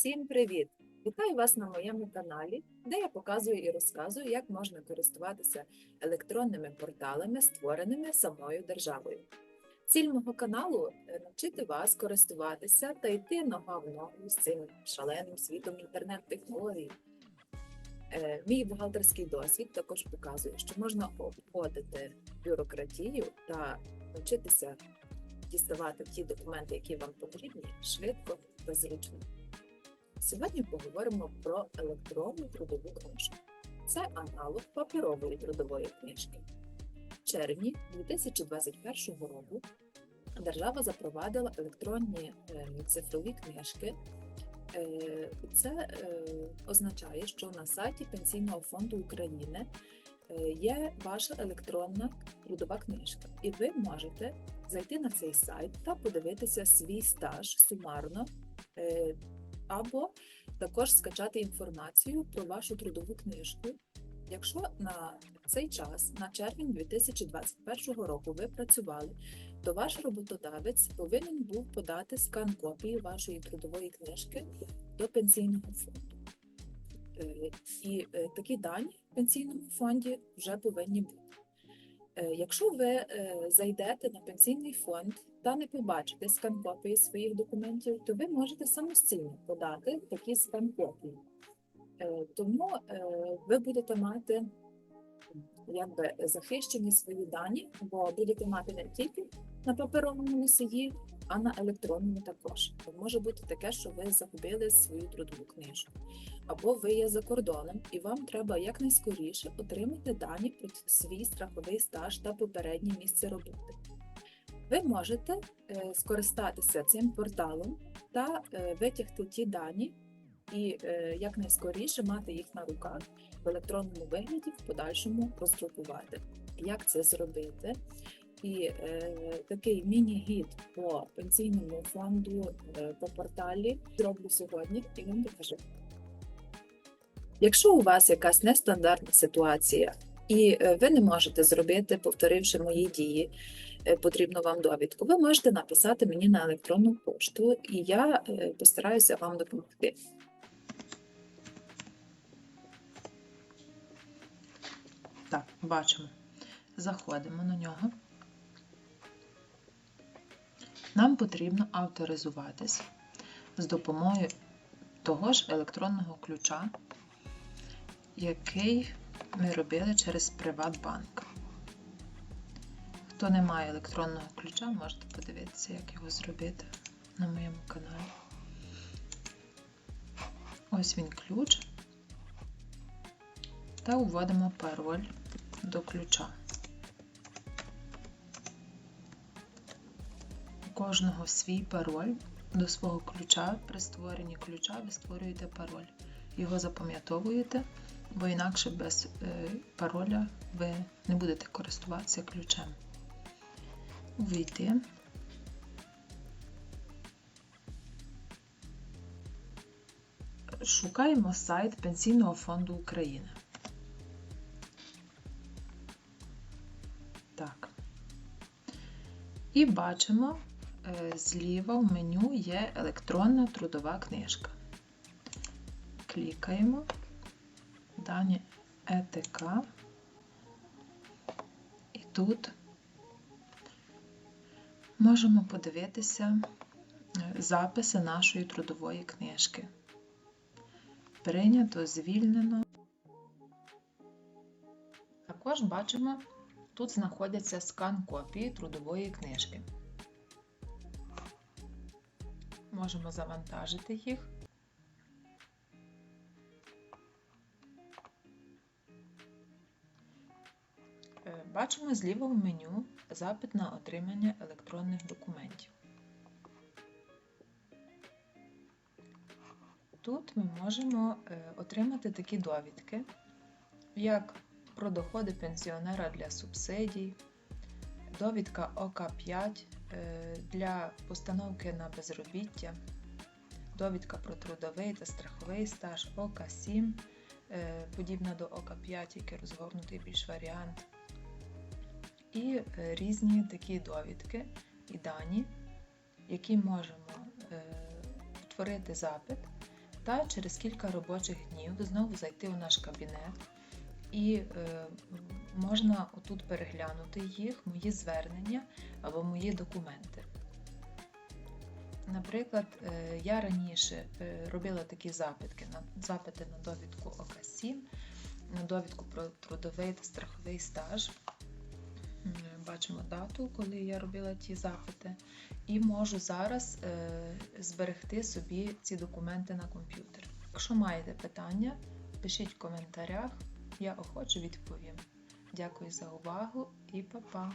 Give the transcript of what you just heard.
Всім привіт! Вітаю вас на моєму каналі, де я показую і розказую, як можна користуватися електронними порталами, створеними самою державою. Ціль мого каналу навчити вас користуватися та йти нога в ногу з цим шаленим світом інтернет-технологій. Е, Мій бухгалтерський досвід також показує, що можна обходити бюрократію та навчитися діставати ті документи, які вам потрібні, швидко та зручно. Сьогодні поговоримо про електронну трудову книжку. Це аналог паперової трудової книжки. В червні 2021 року держава запровадила електронні е, цифрові книжки. Е, Це е, означає, що на сайті Пенсійного фонду України є ваша електронна трудова книжка, і ви можете зайти на цей сайт та подивитися свій стаж сумарно, або також скачати інформацію про вашу трудову книжку. Якщо на цей час, на червень 2021 року, ви працювали, то ваш роботодавець повинен був подати скан копії вашої трудової книжки до пенсійного фонду. Е, І е, такі дані в пенсійному фонді вже повинні бути. Е, Якщо ви е, зайдете на пенсійний фонд та не побачите скан копії своїх документів, то ви можете самостійно подати такі скан копії. Е, Тому ви будете мати якби захищені свої дані, бо будете мати не тільки на паперовому носії, а на електронному також. Може бути таке, що ви загубили свою трудову книжку, або ви є за кордоном, і вам треба якнайскоріше отримати дані про свій страховий стаж та попереднє місце роботи. Ви можете е, скористатися цим порталом та е, витягти ті дані і е, якнайскоріше мати їх на руках в електронному вигляді в подальшому роздрукувати. Як це зробити? І е, такий міні-гід по пенсійному фонду е, по порталі зроблю сьогодні і вам покажу. Якщо у вас якась нестандартна ситуація, і е, ви не можете зробити, повторивши мої дії, потрібну вам довідку, ви можете написати мені на електронну пошту, і я постараюся вам допомогти. Так, бачимо. Заходимо на нього. Нам потрібно авторизуватись з допомогою того ж електронного ключа, який ми робили через Приватбанк. Хто не має електронного ключа, можете подивитися, як його зробити на моєму каналі. Ось він ключ. Та вводимо пароль до ключа. Кожного свій пароль. До свого ключа при створенні ключа ви створюєте пароль. Його запам'ятовуєте, бо інакше без е, пароля ви не будете користуватися ключем. Увійти. Шукаємо сайт Пенсійного фонду України. Так. І бачимо, зліва в меню є електронна трудова книжка. Клікаємо, дані ЕТК. І тут можемо подивитися е, записи нашої трудової книжки. Прийнято, звільнено. Також бачимо, тут знаходяться скан копії трудової книжки. Можемо завантажити їх. Е, Бачимо зліва в меню запит на отримання електронних документів. Тут ми можемо е, отримати такі довідки, як про доходи пенсіонера для субсидій, довідка ОК5 е, для постановки на безробіття, довідка про трудовий та страховий стаж ОК7, е, подібна до ОК5, який розгорнутий більш варіант, і е, різні такі довідки і дані, які можемо утворити запит та через кілька робочих днів знову зайти у наш кабінет і е, можна отут переглянути їх, мої звернення або мої документи. Наприклад, е, я раніше е, робила такі запитки запити на довідку ОК-7, на довідку про трудовий та страховий стаж. Бачимо дату, коли я робила ті запити, і можу зараз зберегти собі ці документи на комп'ютер. Якщо маєте питання, пишіть в коментарях, я охоче відповім. Дякую за увагу і па-па!